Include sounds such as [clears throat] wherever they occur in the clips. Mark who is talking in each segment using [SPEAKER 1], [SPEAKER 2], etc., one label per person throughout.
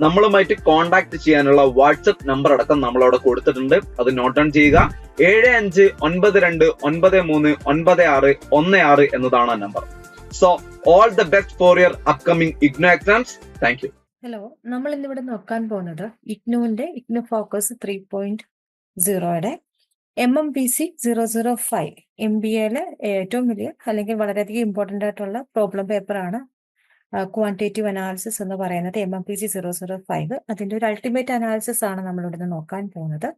[SPEAKER 1] നമ്മളുമായിട്ട് കോൺടാക്ട് ചെയ്യാനുള്ള WhatsApp number അടക്കം നമ്മൾ അവിടെ കൊടുത്തിട്ടുണ്ട്. അത് നോട്ട് ഡൗൺ ചെയ്യുക. ഏഴ് അഞ്ച് ഒൻപത് രണ്ട് ഒൻപത് മൂന്ന് ഒൻപത് ആറ് ഒന്ന് ആറ് എന്നതാണ് ആ number so all the best for your upcoming IGNOU exams thank you
[SPEAKER 2] hello നമ്മൾ ഇന്നിവിടെ നോക്കാൻ പോകുന്നത് ഇഗ്നുവിന്റെ IGNOU focus three point സീറോയുടെ M M P C zero zero five M B എയിലെ ഏറ്റവും വലിയ അല്ലെങ്കിൽ വളരെയധികം ഇമ്പോർട്ടന്റ് ആയിട്ടുള്ള പ്രോബ്ലം പേപ്പറാണ് ക്വാണ്ടിറ്റേറ്റീവ് അനാലിസിസ് എന്ന് പറയുന്നത് M M P C zero zero five അതിന്റെ ഒരു അൾട്ടിമേറ്റ് അനാലിസിസ് ആണ് നമ്മൾ നിന്ന് നോക്കാൻ പോകുന്നത്.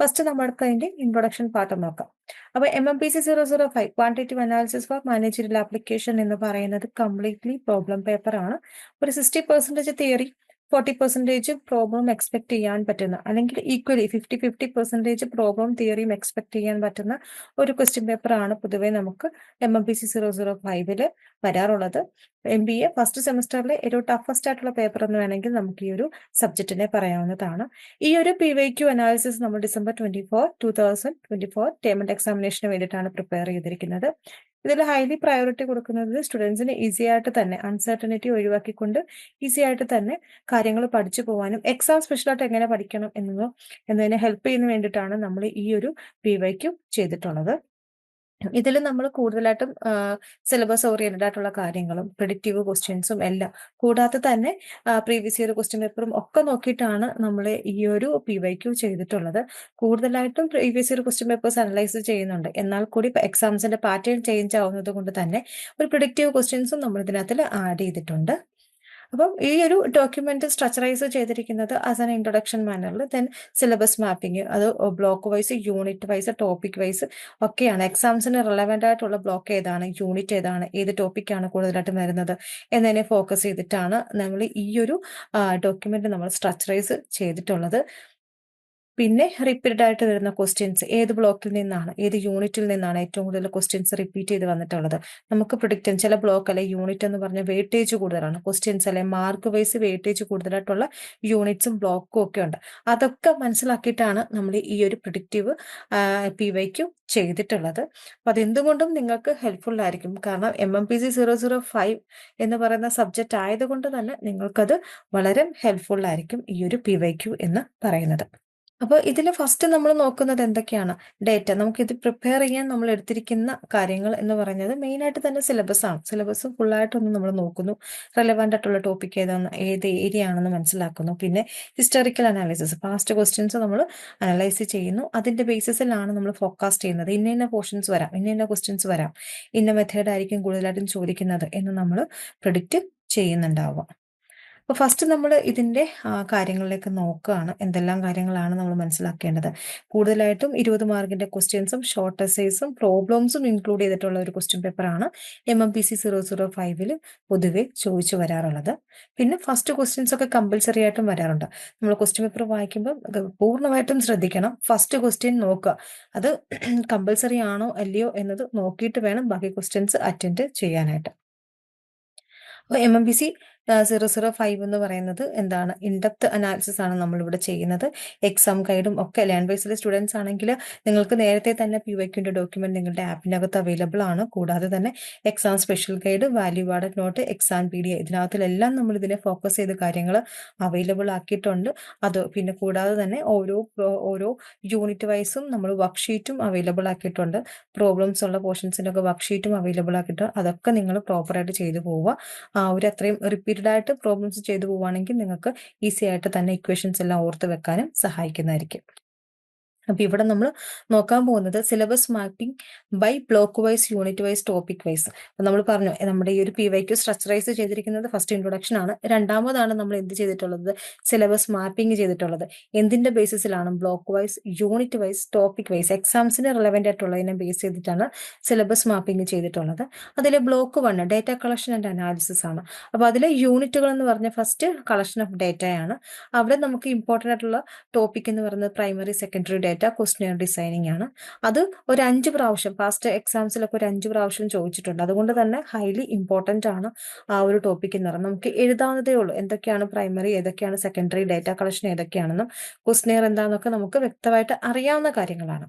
[SPEAKER 2] ഫസ്റ്റ് നമ്മൾക്ക് അതിന്റെ ഇൻട്രൊഡക്ഷൻ പാർട്ട് നോക്കാം. അപ്പോൾ M M P C zero zero five quantitative analysis for managerial application എന്ന് പറയുന്നത് കംപ്ലീറ്റ്ലി പ്രോബ്ലം പേപ്പർ ആണ്. ഒരു sixty percentage theory forty percentage problem expect ചെയ്യാൻ പറ്റുന്ന അല്ലെങ്കിൽ equally fifty fifty percentage problem തിയറിയും expect ചെയ്യാൻ പറ്റുന്ന ഒരു ക്വസ്റ്റ്യൻ പേപ്പർ ആണ് പൊതുവെ നമുക്ക് M M P C zero zero ഫൈവിൽ വരാറുള്ളത്. എം ബി എ ഫസ്റ്റ് സെമസ്റ്ററിലെ ഏറ്റവും ടഫസ്റ്റ് ആയിട്ടുള്ള പേപ്പർ എന്ന് വേണമെങ്കിൽ നമുക്ക് ഈ ഒരു സബ്ജക്റ്റിനെ പറയാവുന്നതാണ്. ഈ ഒരു പി വൈ ക്യു അനാലിസിസ് നമ്മൾ December twenty four two thousand twenty four term end എക്സാമിനേഷന് വേണ്ടിയിട്ടാണ് പ്രിപ്പയർ ചെയ്തിരിക്കുന്നത്. ഇതിൽ ഹൈലി പ്രയോറിറ്റി കൊടുക്കുന്നത് സ്റ്റുഡൻസിന് ഈസി ആയിട്ട് തന്നെ അൺസർട്ടനിറ്റി ഒഴിവാക്കിക്കൊണ്ട് ഈസി ആയിട്ട് തന്നെ കാര്യങ്ങൾ പഠിച്ചു പോകാനും എക്സാം സ്പെഷ്യലായിട്ട് എങ്ങനെ പഠിക്കണം എന്നതോ എന്നതിനെ ഹെൽപ്പ് ചെയ്യുന്ന വേണ്ടിയിട്ടാണ് നമ്മൾ ഈ ഒരു പി വൈക്കും ചെയ്തിട്ടുള്ളത്. ഇതിൽ നമ്മൾ കൂടുതലായിട്ടും സിലബസ് ഓറിയന്റഡ് ആയിട്ടുള്ള കാര്യങ്ങളും പ്രിഡിക്റ്റീവ് ക്വസ്റ്റ്യൻസും എല്ലാം കൂടാതെ തന്നെ പ്രീവിയസ് ഇയർ ക്വസ്റ്റ്യൻ പേപ്പറും ഒക്കെ നോക്കിയിട്ടാണ് നമ്മൾ ഈ ഒരു പി വൈ ക്യു ചെയ്തിട്ടുള്ളത്. കൂടുതലായിട്ടും previous year question papers analyse ചെയ്യുന്നുണ്ട്. എന്നാൽ കൂടി എക്സാംസിന്റെ പാറ്റേൺ ചേഞ്ച് ആവുന്നത് കൊണ്ട് തന്നെ ഒരു പ്രിഡിക്റ്റീവ് ക്വസ്റ്റ്യൻസും നമ്മൾ ഇതിനകത്ത് ആഡ് ചെയ്തിട്ടുണ്ട്. അപ്പം ഈ ഒരു ഡോക്യുമെന്റ് സ്ട്രക്ചറൈസ് ചെയ്തിരിക്കുന്നത് ആസ് ആൻ ഇൻട്രൊഡക്ഷൻ മാനറിൽ ദെൻ സിലബസ് മാപ്പിംഗ് അത് block wise unit wise topic wise ഒക്കെയാണ്. എക്സാംസിന് റിലവന്റ് ആയിട്ടുള്ള ബ്ലോക്ക് ഏതാണ് യൂണിറ്റ് ഏതാണ് ഏത് ടോപ്പിക്കാണ് കൂടുതലായിട്ടും വരുന്നത് എന്നതിനെ ഫോക്കസ് ചെയ്തിട്ടാണ് നമ്മൾ ഈ ഒരു ഡോക്യുമെന്റ് നമ്മൾ സ്ട്രക്ചറൈസ് ചെയ്തിട്ടുള്ളത്. പിന്നെ റിപ്പീറ്റഡ് ആയിട്ട് വരുന്ന ക്വസ്റ്റ്യൻസ് ഏത് ബ്ലോക്കിൽ നിന്നാണ് ഏത് യൂണിറ്റിൽ നിന്നാണ് ഏറ്റവും കൂടുതൽ ക്വസ്റ്റ്യൻസ് റിപ്പീറ്റ് ചെയ്ത് വന്നിട്ടുള്ളത്. നമുക്ക് പ്രൊഡിക്റ്റ് ചില ബ്ലോക്ക് അല്ലെ യൂണിറ്റ് എന്ന് പറഞ്ഞ വെയിറ്റേജ് കൂടുതലാണ്. ക്വസ്റ്റ്യൻസ് അല്ലെ മാർക്ക് വൈസ് വെയിറ്റേജ് കൂടുതലായിട്ടുള്ള യൂണിറ്റ്സും ബ്ലോക്കും ഒക്കെ ഉണ്ട്. അതൊക്കെ മനസ്സിലാക്കിയിട്ടാണ് നമ്മൾ ഈ ഒരു പ്രൊഡിക്റ്റീവ് പി വൈക്ക് ചെയ്തിട്ടുള്ളത്. അപ്പൊ അതെന്തുകൊണ്ടും നിങ്ങൾക്ക് ഹെൽപ്ഫുൾ ആയിരിക്കും. കാരണം M M P C zero zero five എന്ന് പറയുന്ന സബ്ജക്റ്റ് ആയതുകൊണ്ട് തന്നെ നിങ്ങൾക്കത് വളരെ ഹെൽപ്ഫുൾ ആയിരിക്കും ഈ ഒരു പി വൈ ക്യു എന്ന് പറയുന്നത്. അപ്പോൾ ഇതിൽ ഫസ്റ്റ് നമ്മൾ നോക്കുന്നത് എന്തൊക്കെയാണ്? ഡേറ്റ നമുക്ക് ഇത് പ്രിപ്പയർ ചെയ്യാൻ നമ്മൾ എടുത്തിരിക്കുന്ന കാര്യങ്ങൾ എന്ന് പറയുന്നത് മെയിൻ ആയിട്ട് തന്നെ സിലബസ് ആണ്. സിലബസ് ഫുള്ളായിട്ടൊന്ന് നമ്മൾ നോക്കുന്നു. റെലവന്റ് ആയിട്ടുള്ള ടോപ്പിക് ഏതാണ് ഏത് ഏരിയ ആണെന്ന് മനസ്സിലാക്കുന്നു. പിന്നെ ഹിസ്റ്റോറിക്കൽ അനാലിസിസ് പാസ്റ്റ് ക്വസ്റ്റ്യൻസ് നമ്മൾ അനലൈസ് ചെയ്യുന്നു. അതിന്റെ ബേസിസിലാണ് നമ്മൾ ഫോക്കാസ്റ്റ് ചെയ്യുന്നത്. ഇന്ന ഇന്ന പോർഷൻസ് വരാം ഇന്ന ഇന്ന ക്വസ്റ്റ്യൻസ് വരാം. ഇന്ന മെത്തേഡ് ആയിരിക്കും കൂടുതലായിട്ടും ചോദിക്കുന്നത് എന്ന് നമ്മൾ പ്രൊഡിക്റ്റ് ചെയ്യുന്നുണ്ടാവുക. അപ്പോൾ ഫസ്റ്റ് നമ്മൾ ഇതിന്റെ കാര്യങ്ങളിലേക്ക് നോക്കുകയാണ് എന്തെല്ലാം കാര്യങ്ങളാണ് നമ്മൾ മനസ്സിലാക്കേണ്ടത്. കൂടുതലായിട്ടും ഇരുപത് മാർക്കിന്റെ ക്വസ്റ്റ്യൻസും ഷോർട്ട് എസൈസും പ്രോബ്ലംസും ഇൻക്ലൂഡ് ചെയ്തിട്ടുള്ള ഒരു ക്വസ്റ്റ്യൻ പേപ്പറാണ് M M P C zero zero ഫൈവിൽ പൊതുവെ ചോദിച്ചു വരാറുള്ളത്. പിന്നെ ഫസ്റ്റ് ക്വസ്റ്റ്യൻസ് ഒക്കെ കമ്പൽസറി ആയിട്ടും വരാറുണ്ട്. നമ്മൾ ക്വസ്റ്റ്യൻ പേപ്പർ വായിക്കുമ്പോൾ പൂർണമായിട്ടും ശ്രദ്ധിക്കണം. ഫസ്റ്റ് ക്വസ്റ്റ്യൻ നോക്കുക. അത് [clears throat] കമ്പൽസറി ആണോ അല്ലയോ എന്നത് നോക്കിയിട്ട് വേണം ബാക്കി ക്വസ്റ്റ്യൻസ് അറ്റൻഡ് ചെയ്യാനായിട്ട്. അപ്പോൾ M M P C zero zero five എന്ന് പറയുന്നത് എന്താണ്? ഇൻഡെപ്ത് അനാലിസിസ് ആണ് നമ്മൾ ഇവിടെ ചെയ്യുന്നത് എക്സാം ഗൈഡും ഒക്കെ ലേൺ വൈസിലെ സ്റ്റുഡൻസ് ആണെങ്കിൽ നിങ്ങൾക്ക് നേരത്തെ തന്നെ പി വൈക്കിന്റെ ഡോക്യുമെന്റ് നിങ്ങളുടെ ആപ്പിനകത്ത് അവൈലബിൾ ആണ്. കൂടാതെ തന്നെ exam special guide value added note exam P D ഇതിനകത്തിലെല്ലാം നമ്മൾ ഇതിനെ ഫോക്കസ് ചെയ്ത് കാര്യങ്ങൾ അവൈലബിൾ ആക്കിയിട്ടുണ്ട്. അത് പിന്നെ കൂടാതെ തന്നെ ഓരോ ഓരോ യൂണിറ്റ് വൈസും നമ്മൾ വർക്ക് ഷീറ്റും അവൈലബിൾ ആക്കിയിട്ടുണ്ട്. പ്രോബ്ലംസ് ഉള്ള പോർഷൻസിന്റെ ഒക്കെ വർക്ക്ഷീറ്റും അവൈലബിൾ ആക്കിയിട്ടുണ്ട്. അതൊക്കെ നിങ്ങൾ പ്രോപ്പറായിട്ട് ചെയ്തു പോവുക. ആ ഒരു അത്രയും റിപ്പീറ്റ് റിപ്പീറ്റഡ് ആയിട്ട് പ്രോബ്ലംസ് ചെയ്തു പോവുകയാണെങ്കിൽ നിങ്ങൾക്ക് ഈസി ആയിട്ട് തന്നെ ഇക്വേഷൻസ് എല്ലാം ഓർത്ത് വെക്കാനും സഹായിക്കുന്നതായിരിക്കും. അപ്പൊ ഇവിടെ നമ്മൾ നോക്കാൻ പോകുന്നത് syllabus mapping by block wise unit wise topic wise അപ്പൊ നമ്മൾ പറഞ്ഞു നമ്മുടെ ഈ ഒരു പി വൈക്ക് സ്ട്രക്ചറൈസ് ചെയ്തിരിക്കുന്നത് ഫസ്റ്റ് ഇൻട്രൊഡക്ഷൻ ആണ്. രണ്ടാമതാണ് നമ്മൾ എന്ത് ചെയ്തിട്ടുള്ളത്? സിലബസ് മാപ്പിംഗ് ചെയ്തിട്ടുള്ളത്. എന്തിന്റെ ബേസിസിലാണ് block wise unit wise topic wise എക്സാംസിന് relevant ആയിട്ടുള്ളതിനെ ബേസ് ചെയ്തിട്ടാണ് സിലബസ് മാപ്പിംഗ് ചെയ്തിട്ടുള്ളത്. അതിൽ block one data collection and analysis ആണ്. അപ്പൊ അതിലെ യൂണിറ്റുകൾ എന്ന് പറഞ്ഞ ഫസ്റ്റ് കളക്ഷൻ ഓഫ് ഡേറ്റയാണ് അവിടെ നമുക്ക് ഇമ്പോർട്ടന്റ് ആയിട്ടുള്ള ടോപ്പിക് എന്ന് പറയുന്നത് primary secondary data question designing ആണ്. അത് ഒരു അഞ്ച് പ്രാവശ്യം പാസ്റ്റ് എക്സാംസിലൊക്കെ ഒരു അഞ്ച് പ്രാവശ്യം ചോദിച്ചിട്ടുണ്ട്. അതുകൊണ്ട് തന്നെ ഹൈലി ഇമ്പോർട്ടന്റ് ആണ് ആ ഒരു ടോപ്പിക് എന്ന് പറയുന്നത്. നമുക്ക് എഴുതാവുന്നതേ ഉള്ളൂ. എന്തൊക്കെയാണ് പ്രൈമറി ഏതൊക്കെയാണ് സെക്കൻഡറി ഡേറ്റ കളക്ഷൻ ഏതൊക്കെയാണെന്നും ക്വസ്റ്റ്യർ എന്താണെന്നൊക്കെ നമുക്ക് വ്യക്തമായിട്ട് അറിയാവുന്ന കാര്യങ്ങളാണ്.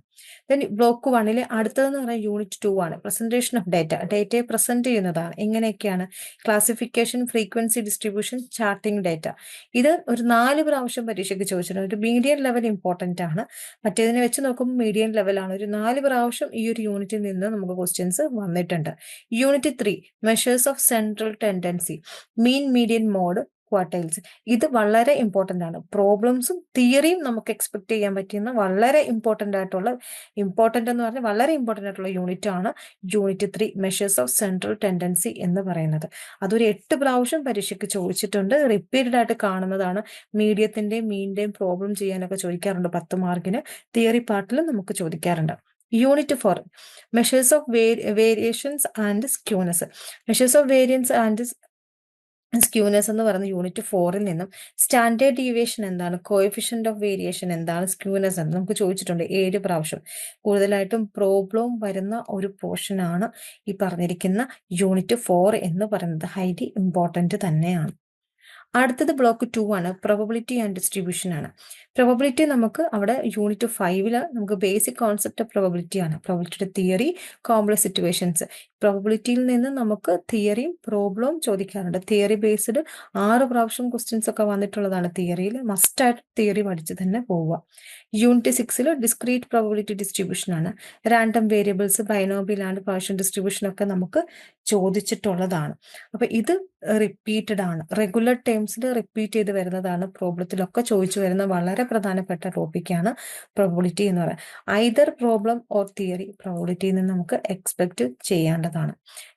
[SPEAKER 2] ദെൻ ബ്ലോക്ക് വണ്ണിലെ അടുത്തതെന്ന് പറയുന്നത് യൂണിറ്റ് ടു ആണ്. പ്രസന്റേഷൻ ഓഫ് ഡേറ്റ ഡേറ്റയെ പ്രസന്റ് ചെയ്യുന്നതാണ്. എങ്ങനെയൊക്കെയാണ്? Classification frequency distribution charting data ഇത് ഒരു നാല് പ്രാവശ്യം പരീക്ഷയ്ക്ക് ചോദിച്ചിട്ടുണ്ട്. ഒരു മീഡിയം ലെവൽ ഇമ്പോർട്ടന്റ് ആണ്. മറ്റേതിനെ വെച്ച് നോക്കുമ്പോൾ മീഡിയൻ ലെവലാണ് ഒരു നാല് പ്രാവശ്യം ഈ ഒരു യൂണിറ്റിൽ നിന്ന് നമുക്ക് ക്വസ്റ്റ്യൻസ് വന്നിട്ടുണ്ട്. Unit three measures of central tendency mean median mode quartiles ഇത് വളരെ ഇമ്പോർട്ടന്റ് ആണ്. പ്രോബ്ലംസും തിയറിയും നമുക്ക് എക്സ്പെക്ട് ചെയ്യാൻ പറ്റുന്ന വളരെ ഇമ്പോർട്ടന്റ് ആയിട്ടുള്ള ഇമ്പോർട്ടന്റ് എന്ന് പറഞ്ഞാൽ വളരെ ഇമ്പോർട്ടന്റ് ആയിട്ടുള്ള യൂണിറ്റ് ആണ് unit three measures of central tendency എന്ന് പറയുന്നത്. അതൊരു എട്ട് പ്രാവശ്യം പരീക്ഷയ്ക്ക് ചോദിച്ചിട്ടുണ്ട്. റിപ്പീറ്റഡ് ആയിട്ട് കാണുന്നതാണ്. മീഡിയത്തിന്റെയും മീനിന്റെയും പ്രോബ്ലം ചെയ്യാനൊക്കെ ചോദിക്കാറുണ്ട്. പത്ത് മാർക്കിന് തിയറി പാർട്ടിലും നമുക്ക് ചോദിക്കാറുണ്ട്. Unit four measures of variations and skewness measures of variance and skewness എന്ന് പറയുന്ന യൂണിറ്റ് ഫോറിൽ നിന്നും സ്റ്റാൻഡേർഡ് ഡീവിയേഷൻ എന്താണ്? കോഎഫിഷ്യന്റ് ഓഫ് വേരിയേഷൻ എന്താണ് സ്ക്യൂനസ് എന്ന് നമുക്ക് ചോദിച്ചിട്ടുണ്ട് ഏഴ് പ്രാവശ്യം. കൂടുതലായിട്ടും പ്രോബ്ലം വരുന്ന ഒരു പോർഷനാണ് ഈ പറഞ്ഞിരിക്കുന്ന യൂണിറ്റ് ഫോർ എന്ന് പറയുന്നത്. ഹൈലി ഇമ്പോർട്ടന്റ് തന്നെയാണ്. അടുത്തത് ബ്ലോക്ക് ടു ആണ്. പ്രൊബബിലിറ്റി ആൻഡ് ഡിസ്ട്രിബ്യൂഷൻ ആണ്. പ്രൊബബിലിറ്റി നമുക്ക് അവിടെ യൂണിറ്റ് ഫൈവിൽ നമുക്ക് ബേസിക് കോൺസെപ്റ്റ് പ്രൊബബിലിറ്റി ആണ്. പ്രൊബബിലിറ്റിയുടെ തിയറി കോംപ്ലക്സ് സിറ്റുവേഷൻസ് പ്രൊബബിലിറ്റിയിൽ നിന്ന് നമുക്ക് തിയറിയും പ്രോബ്ലവും ചോദിക്കാറുണ്ട് തിയറി ബേസ്ഡ് ആറ് പ്രാവശ്യം ക്വസ്റ്റ്യൻസ് ഒക്കെ വന്നിട്ടുള്ളതാണ് തിയറിയിൽ മസ്റ്റായിട്ട് തിയറി പഠിച്ച് തന്നെ പോവുക. യൂണിറ്റ് സിക്സിൽ ഡിസ്ക്രീറ്റ് പ്രോബിലിറ്റി ഡിസ്ട്രിബ്യൂഷൻ ആണ്. Random variables binomial and Poisson distribution ഒക്കെ നമുക്ക് ചോദിച്ചിട്ടുള്ളതാണ്. അപ്പൊ ഇത് റിപ്പീറ്റഡ് ആണ്. റെഗുലർ ടേംസിൽ റിപ്പീറ്റ് ചെയ്ത് വരുന്നതാണ് പ്രോബ്ലത്തിലൊക്കെ ചോദിച്ചു വരുന്ന വളരെ പ്രധാനപ്പെട്ട ടോപ്പിക്കാണ് പ്രോബിലിറ്റി എന്ന് പറയുന്നത്. ഐദർ പ്രോബ്ലം ഓർ തിയറി പ്രോബിലിറ്റിയിൽ നിന്ന് നമുക്ക് എക്സ്പെക്ട് ചെയ്യേണ്ടതാണ്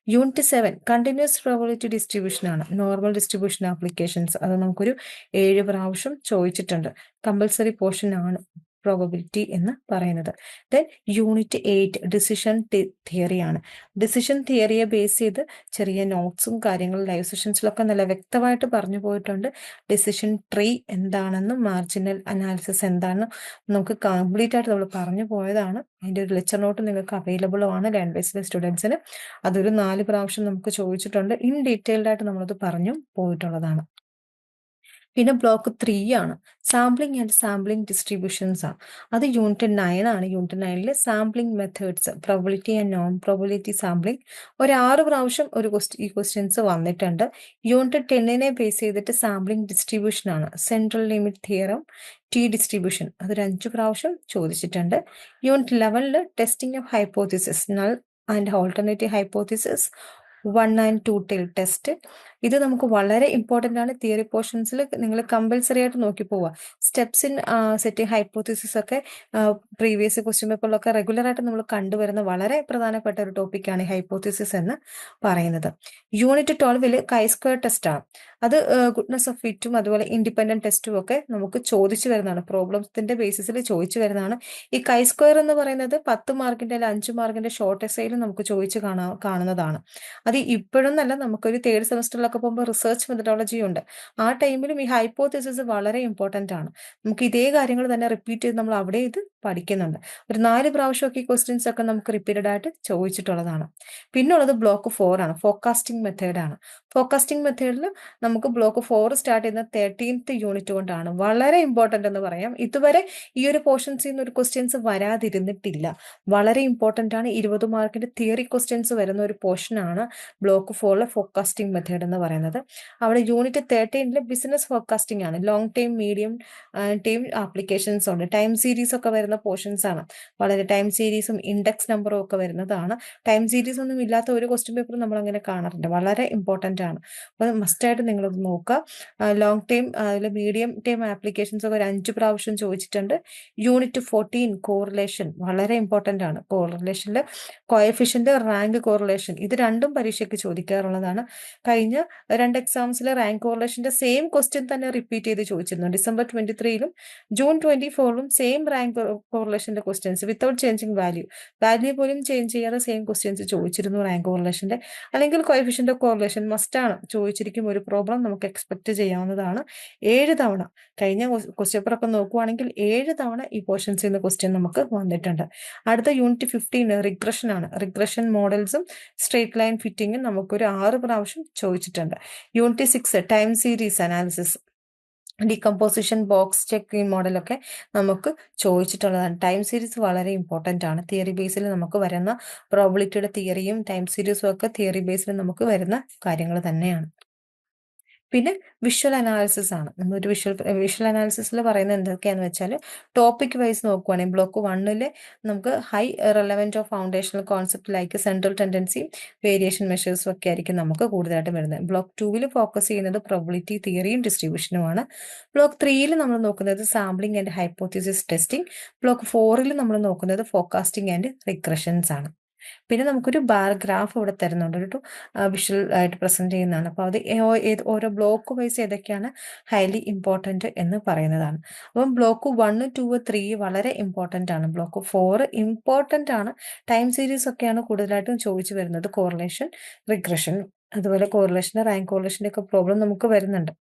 [SPEAKER 2] unit seven continuous probability distribution ആണ്. നോർമൽ ഡിസ്ട്രിബ്യൂഷൻ ആപ്ലിക്കേഷൻസ് അത് നമുക്കൊരു ഏഴ് പ്രാവശ്യം ചോദിച്ചിട്ടുണ്ട്. കമ്പൽസറി പോർഷൻ ആണ്. പ്രോബബിലിറ്റി എന്ന് പറയുന്നത്. Then unit eight decision theory ആണ്. ഡിസിഷൻ തിയറിയെ ബേസ് ചെയ്ത് ചെറിയ നോട്ട്സും കാര്യങ്ങളും ലൈവ് സെഷൻസിലൊക്കെ നല്ല വ്യക്തമായിട്ട് പറഞ്ഞു പോയിട്ടുണ്ട്. ഡിസിഷൻ ട്രീ എന്താണെന്നും മാർജിനൽ അനാലിസിസ് എന്താണെന്നും നമുക്ക് കംപ്ലീറ്റ് ആയിട്ട് നമ്മൾ പറഞ്ഞു പോയതാണ്. അതിന്റെ ഒരു ലെക്ചർ നോട്ട് നിങ്ങൾക്ക് അവൈലബിൾ ആണ് ലാൻഡ് ബേസിലെ സ്റ്റുഡൻസിന് അതൊരു നാല് പ്രാവശ്യം നമുക്ക് ചോദിച്ചിട്ടുണ്ട്. ഇൻ ഡീറ്റെയിൽഡ് ആയിട്ട് നമ്മളത് പറഞ്ഞു പോയിട്ടുള്ളതാണ്. പിന്നെ ബ്ലോക്ക് ത്രീ ആണ്. സാമ്പിളിംഗ് ആൻഡ് സാമ്പിളിംഗ് ഡിസ്ട്രിബ്യൂഷൻസ് ആണ് അത് യൂണിറ്റ് നയൻ ആണ്. Unit നയനിൽ sampling methods probability and non probability sampling ഒരു ആറ് പ്രാവശ്യം ഒരു ഈ ക്വസ്റ്റ്യൻസ് വന്നിട്ടുണ്ട്. യൂണിറ്റ് ടെന്നിനെ ബേസ് ചെയ്തിട്ട് സാമ്പിളിംഗ് ഡിസ്ട്രിബ്യൂഷൻ ആണ്. Central limit theorem T distribution അതൊരു അഞ്ച് പ്രാവശ്യം ചോദിച്ചിട്ടുണ്ട്. Unit ലെവനിൽ testing of hypothesis null and alternative hypothesis one and two tail test ഇത് നമുക്ക് വളരെ ഇമ്പോർട്ടന്റ് ആണ്. തിയറി പോർഷൻസിൽ നിങ്ങൾ കമ്പൽസറി ആയിട്ട് നോക്കി പോവുക. സ്റ്റെപ്സ് ഇൻ സെറ്റിംഗ് ഹൈപ്പോത്തിസിസ് ഒക്കെ പ്രീവിയസ് ക്വസ്റ്റ്യൻ പേപ്പറിലൊക്കെ റെഗുലർ ആയിട്ട് നമ്മൾ കണ്ടുവരുന്ന വളരെ പ്രധാനപ്പെട്ട ഒരു ടോപ്പിക്കാണ് ഹൈപ്പോത്തിസിസ് എന്ന് പറയുന്നത്. യൂണിറ്റ് ട്വൽവിൽ കൈ സ്ക്വയർ ടെസ്റ്റ് ആണ്. അത് ഗുഡ്നസ് ഓഫ് ഫിറ്റും അതുപോലെ ഇൻഡിപെൻഡന്റ് ടെസ്റ്റും ഒക്കെ നമുക്ക് ചോദിച്ചു വരുന്നതാണ്. പ്രോബ്ലംസിന്റെ ബേസിസിൽ ചോദിച്ചു വരുന്നതാണ്. ഈ കൈ സ്ക്വയർ എന്ന് പറയുന്നത് പത്ത് മാർക്കിന്റെ അല്ലെങ്കിൽ അഞ്ച് മാർക്കിന്റെ ഷോർട്ട് എസ്സൈലും നമുക്ക് ചോദിച്ചു കാണാ കാണുന്നതാണ്. അത് ഇപ്പോഴും നല്ല നമുക്കൊരു തേർഡ് സെമസ്റ്ററിലൊക്കെ പോകുമ്പോൾ റിസർച്ച് മെത്തഡോളജി ഉണ്ട്. ആ ടൈമിലും ഈ ഹൈപ്പോത്തിസിസ് വളരെ ഇമ്പോർട്ടന്റ് ആണ്. നമുക്ക് ഇതേ കാര്യങ്ങൾ തന്നെ റിപ്പീറ്റ് ചെയ്ത് നമ്മൾ അവിടെ ഇത് പഠിക്കുന്നുണ്ട്. ഒരു നാല് പ്രാവശ്യമൊക്കെ ഈ ക്വസ്റ്റ്യൻസ് ഒക്കെ നമുക്ക് റിപ്പീറ്റഡ് ആയിട്ട് ചോദിച്ചിട്ടുള്ളതാണ്. പിന്നുള്ളത് ബ്ലോക്ക് ഫോർ ആണ്. ഫോക്കാസ്റ്റിംഗ് മെത്തേഡാണ് ഫോക്കാസ്റ്റിംഗ് മെത്തേഡിൽ നമുക്ക് ബ്ലോക്ക് ഫോർ സ്റ്റാർട്ട് ചെയ്യുന്ന തേർട്ടീൻത്ത് യൂണിറ്റ് കൊണ്ടാണ്. വളരെ ഇമ്പോർട്ടന്റ് എന്ന് പറയാം. ഇതുവരെ ഈ ഒരു പോർഷൻസിൽ നിന്ന് ഒരു ക്വസ്റ്റ്യൻസ് വരാതിരുന്നിട്ടില്ല. വളരെ ഇമ്പോർട്ടന്റ് ആണ്. ഇരുപത് മാർക്കിന്റെ തിയറി ക്വസ്റ്റ്യൻസ് വരുന്ന ഒരു പോർഷൻ ആണ്. ബ്ലോക്ക് ഫോറിലെ ഫോക്കാസ്റ്റിംഗ് മെത്തേഡ് എന്ന് പറയുന്നത്. അവിടെ യൂണിറ്റ് തേർട്ടീനിൽ ബിസിനസ് ഫോക്കാസ്റ്റിംഗ് ആണ്. Long time medium time applications ഉണ്ട്. ടൈം സീരീസ് ഒക്കെ വരുന്ന പോർഷൻസ് ആണ്. വളരെ ടൈം സീരീസും ഇൻഡെക്സ് നമ്പറും ഒക്കെ വരുന്നതാണ്. ടൈം സീരീസ് ഒന്നും ഇല്ലാത്ത ഒരു ക്വസ്റ്റ്യൻ പേപ്പർ നമ്മൾ അങ്ങനെ കാണാറുണ്ട് വളരെ ഇമ്പോർട്ടന്റ് ആണ്. അപ്പോൾ മസ്റ്റായിട്ട് നിങ്ങളത് നോക്കുക. ലോങ് ടൈം അതിൽ മീഡിയം ടൈം ആപ്ലിക്കേഷൻസ് ഒക്കെ ഒരു അഞ്ച് പ്രാവശ്യം ചോദിച്ചിട്ടുണ്ട്. യൂണിറ്റ് ഫോർട്ടീൻ കോറിലേഷൻ വളരെ ഇമ്പോർട്ടന്റ് ആണ്. കോറിലേഷനിൽ കോയഫിഷ്യന്റ് റാങ്ക് കോറിലേഷൻ ഇത് രണ്ടും പരീക്ഷയ്ക്ക് ചോദിക്കാറുള്ളതാണ്. കഴിഞ്ഞ രണ്ട് എക്സാംസിലെ റാങ്ക് കോറിലേഷന്റെ സെയിം ക്വസ്റ്റ്യൻ തന്നെ റിപ്പീറ്റ് ചെയ്ത് ചോദിച്ചിരുന്നു. ഡിസംബർ ട്വന്റി ത്രീയിലും ജൂൺ ട്വന്റി ഫോറിലും same rank കോറിലേഷന്റെ questions without changing value value പോലും ചേഞ്ച് ചെയ്യാതെ സെയിം ക്വസ്റ്റ്യൻസ് ചോദിച്ചിരുന്നു റാങ്ക് കോറിലേഷന്റെ അല്ലെങ്കിൽ കോയഫിഷ്യന്റ് കോറിലേഷൻ മസ്റ്റാണ് ചോദിച്ചിരിക്കും ഒരു പ്രോബ്ലം നമുക്ക് എക്സ്പെക്ട് ചെയ്യാവുന്നതാണ്. ഏഴ് തവണ കഴിഞ്ഞ ക്വസ്റ്റ്യൻ പേപ്പർ ഒക്കെ നോക്കുവാണെങ്കിൽ ഏഴ് തവണ ഈ പോർഷൻസിൽ നിന്ന് ക്വസ്റ്റ്യൻ നമുക്ക് വന്നിട്ടുണ്ട്. അടുത്ത യൂണിറ്റ് ഫിഫ്റ്റീൻ റിഗ്രഷൻ ആണ്. റിഗ്രഷൻ മോഡൽസും സ്ട്രേറ്റ് ലൈൻ ഫിറ്റിങ്ങും നമുക്കൊരു ആറ് പ്രാവശ്യം ചോദിച്ചിട്ടുണ്ട്. Unit six time series analysis decomposition box check മോഡലൊക്കെ നമുക്ക് ചോദിച്ചിട്ടുള്ളതാണ്. ടൈം സീരീസ് വളരെ ഇമ്പോർട്ടന്റ് ആണ്. തിയറി ബേസിൽ നമുക്ക് വരുന്ന പ്രോബിലിറ്റിയുടെ തിയറിയും ടൈം സീരീസും ഒക്കെ തിയറി ബേസിൽ നമുക്ക് വരുന്ന കാര്യങ്ങൾ തന്നെയാണ്. പിന്നെ വിഷ്വൽ അനാലിസിസ് ആണ്. നമ്മളൊരു വിഷ്വൽ വിഷ്വൽ അനാലിസിസിൽ പറയുന്നത് എന്തൊക്കെയാണെന്ന് വെച്ചാൽ ടോപ്പിക് വൈസ് നോക്കുവാണെങ്കിൽ ബ്ലോക്ക് വണ്ണിൽ നമുക്ക് high relevant of foundational concept like central tendency variation മെഷേഴ്സും ഒക്കെ ആയിരിക്കും നമുക്ക് കൂടുതലായിട്ട് വരുന്നത്. ബ്ലോക്ക് ടൂവിൽ ഫോക്കസ് ചെയ്യുന്നത് പ്രൊബിലിറ്റി തിയറിയും ഡിസ്ട്രിബ്യൂഷനുമാണ് ബ്ലോക്ക് ത്രീയിൽ നമ്മൾ നോക്കുന്നത് sampling and hypothesis testing block ഫോറിൽ നമ്മൾ നോക്കുന്നത് ഫോക്കാസ്റ്റിംഗ് ആൻഡ് റിഗ്രഷൻസ് ആണ്. പിന്നെ നമുക്കൊരു ബാർ ഗ്രാഫ് ഇവിടെ തരുന്നുണ്ട്. ഒരു വിഷ്വൽ ആയിട്ട് പ്രസന്റ് ചെയ്യുന്നതാണ്. അപ്പോൾ അത് ഏത് ഓരോ ബ്ലോക്ക് വൈസ് ഏതൊക്കെയാണ് ഹൈലി ഇമ്പോർട്ടന്റ് എന്ന് പറയുന്നതാണ്. അപ്പം ബ്ലോക്ക് വൺ ടു ത്രീ വളരെ ഇമ്പോർട്ടന്റ് ആണ്. ബ്ലോക്ക് ഫോർ ഇമ്പോർട്ടന്റ് ആണ്. ടൈം സീരീസ് ഒക്കെയാണ് കൂടുതലായിട്ടും ചോദിച്ചു വരുന്നത്. കോറിലേഷൻ റിഗ്രഷൻ അതുപോലെ കോറിലേഷന്റെ റാങ്ക് കോറിലേഷന്റെ ഒക്കെ പ്രോബ്ലം നമുക്ക് വരുന്നുണ്ട്.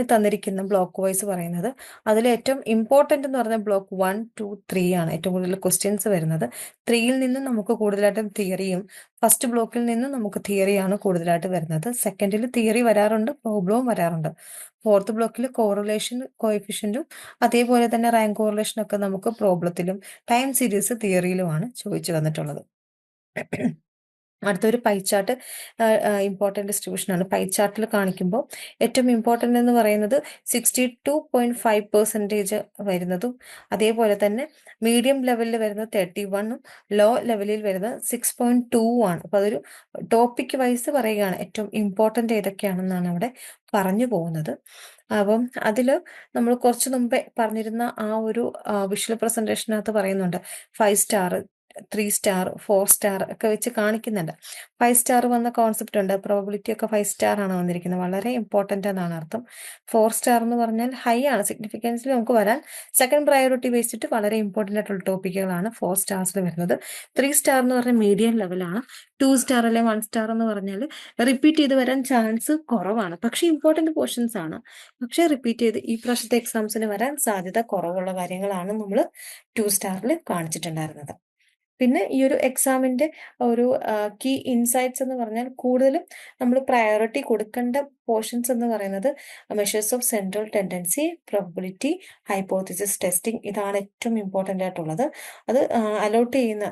[SPEAKER 2] ഇതാണ് തന്നിരിക്കുന്ന ബ്ലോക്ക് വൈസ് പറയുന്നത് അതിൽ ഏറ്റവും ഇമ്പോർട്ടന്റ് എന്ന് പറയുന്ന ബ്ലോക്ക് വൺ ടു ത്രീ ആണ് ഏറ്റവും കൂടുതൽ ക്വസ്റ്റ്യൻസ് വരുന്നത്. ത്രീയിൽ നിന്നും നമുക്ക് കൂടുതലായിട്ടും തിയറിയും ഫസ്റ്റ് ബ്ലോക്കിൽ നിന്നും നമുക്ക് തിയറിയാണ് കൂടുതലായിട്ട് വരുന്നത്. സെക്കൻഡിൽ തിയറി വരാറുണ്ട് പ്രോബ്ലവും വരാറുണ്ട്. ഫോർത്ത് ബ്ലോക്കിൽ കോറിലേഷൻ കോയിഫിഷ്യന്റും അതേപോലെ തന്നെ റാങ്ക് കോറിലേഷൻ ഒക്കെ നമുക്ക് പ്രോബ്ലത്തിലും ടൈം സീരീസ് തിയറിയിലുമാണ് ചോദിച്ചു വന്നിട്ടുള്ളത് അടുത്തൊരു പൈ ചാർട്ട് ഇമ്പോർട്ടന്റ് ഡിസ്ട്രിബ്യൂഷൻ ആണ്. പൈ ചാർട്ടിൽ കാണിക്കുമ്പോൾ ഏറ്റവും ഇമ്പോർട്ടന്റ് എന്ന് പറയുന്നത് sixty two point five percentage വരുന്നതും അതേപോലെ തന്നെ മീഡിയം ലെവലിൽ വരുന്നത് തേർട്ടി വണ്ണും ലോ ലെവലിൽ വരുന്നത് സിക്സ് പോയിന്റ് ടു ആണ്. അപ്പോൾ അതൊരു ടോപ്പിക് വൈസ് പറയുകയാണ്. ഏറ്റവും ഇമ്പോർട്ടന്റ് ഏതൊക്കെയാണെന്നാണ് അവിടെ പറഞ്ഞു പോകുന്നത്. അപ്പം അതിൽ നമ്മൾ കുറച്ച് മുമ്പേ പറഞ്ഞിരുന്ന ആ ഒരു വിഷ്വൽ പ്രസന്റേഷനകത്ത് പറയുന്നുണ്ട്. Five star three star four star ഒക്കെ വെച്ച് കാണിക്കുന്നുണ്ട്. ഫൈവ് സ്റ്റാർ വന്ന കോൺസെപ്റ്റ് ഉണ്ട്. പ്രോബിലിറ്റി ഒക്കെ ഫൈവ് സ്റ്റാർ ആണ് വന്നിരിക്കുന്നത്. വളരെ ഇമ്പോർട്ടന്റ് എന്നാണ് അർത്ഥം. ഫോർ സ്റ്റാർ എന്ന് പറഞ്ഞാൽ ഹൈ ആണ്. സിഗ്നിഫിക്കൻസിൽ നമുക്ക് വരാൻ സെക്കൻഡ് പ്രയോറിറ്റി വെച്ചിട്ട് വളരെ ഇമ്പോർട്ടന്റ് ആയിട്ടുള്ള ടോപ്പിക്കുകളാണ് ഫോർ സ്റ്റാർസിൽ വരുന്നത്. ത്രീ സ്റ്റാർ എന്ന് പറഞ്ഞാൽ മീഡിയം ലെവലാണ് ടു സ്റ്റാർ അല്ലെ വൺ സ്റ്റാർ എന്ന് പറഞ്ഞാൽ റിപ്പീറ്റ് ചെയ്ത് വരാൻ ചാൻസ് കുറവാണ്. പക്ഷേ ഇമ്പോർട്ടന്റ് പോർഷൻസ് ആണ്. പക്ഷേ റിപ്പീറ്റ് ചെയ്ത് ഈ പ്രാവശ്യത്തെ എക്സാംസിന് വരാൻ സാധ്യത കുറവുള്ള കാര്യങ്ങളാണ് നമ്മൾ ടു സ്റ്റാറിൽ കാണിച്ചിട്ടുണ്ടായിരുന്നത്. പിന്നെ ഈ ഒരു എക്സാമിന്റെ ഒരു കീ ഇൻസൈറ്റ്സ് എന്ന് പറഞ്ഞാൽ കൂടുതലും നമ്മൾ പ്രയോറിറ്റി കൊടുക്കേണ്ട പോർഷൻസ് എന്ന് പറയുന്നത് measures of central tendency probability hypothesis testing ഇതാണ് ഏറ്റവും ഇമ്പോർട്ടന്റ് ആയിട്ടുള്ളത്. അത് അലോട്ട് ചെയ്യുന്ന